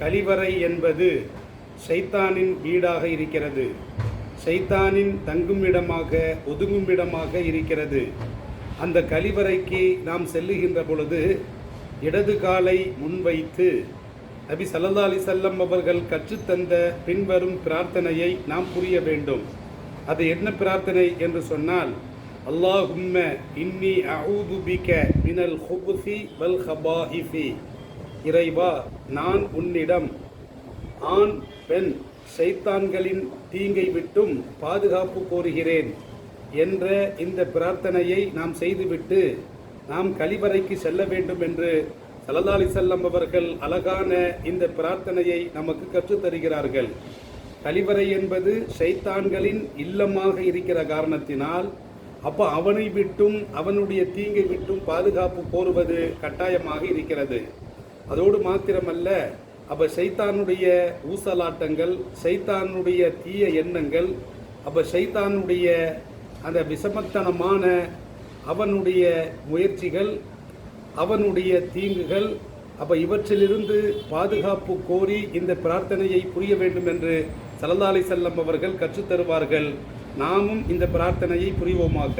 கழிவறை என்பது சைத்தானின் வீடாக இருக்கிறது. சைத்தானின் தங்குமிடமாக ஒதுங்குமிடமாக இருக்கிறது. அந்த கழிவறைக்கு நாம் செல்லுகின்ற பொழுது இடது காலை முன்வைத்து நபி சல்லா அலி செல்லம் அவர்கள் கற்றுத்தந்த பின்வரும் பிரார்த்தனையை நாம் புரிய வேண்டும். அது என்ன பிரார்த்தனை என்று சொன்னால் அல்லாஹும்ம இன்னி அஊது பிக மினல் ஹுபுசி வல் ஹபாஹிஃபி இறைவா நான் உன்னிடம். ஆண் பெண் சைத்தான்களின் தீங்கை விட்டும் பாதுகாப்பு கோருகிறேன் என்ற இந்த பிரார்த்தனையை நாம் செய்துவிட்டு நாம் கழிவறைக்கு செல்ல வேண்டும் என்று சலதாலி செல்லம் அவர்கள் அழகான இந்த பிரார்த்தனையை நமக்கு கற்றுத்தருகிறார்கள் கழிவறை என்பது சைத்தான்களின் இல்லமாக இருக்கிற காரணத்தினால் அப்போ அவனை விட்டும் அவனுடைய தீங்கை விட்டும் பாதுகாப்பு கோருவது கட்டாயமாக இருக்கிறது. அதோடு மாத்திரமல்ல அப்போ சைத்தானுடைய ஊசலாட்டங்கள் சைத்தானுடைய தீய எண்ணங்கள் அப்போ சைத்தானுடைய அந்த விஷமத்தனமான அவனுடைய முயற்சிகள் அவனுடைய தீங்குகள் அப்போ இவற்றிலிருந்து பாதுகாப்பு கோரி இந்த பிரார்த்தனையை புரிய வேண்டும் என்று சல்லல்லாஹு செல்லம் அவர்கள் கற்றுத் தருவார்கள் நாமும் இந்த பிரார்த்தனையை புரிவோமாக.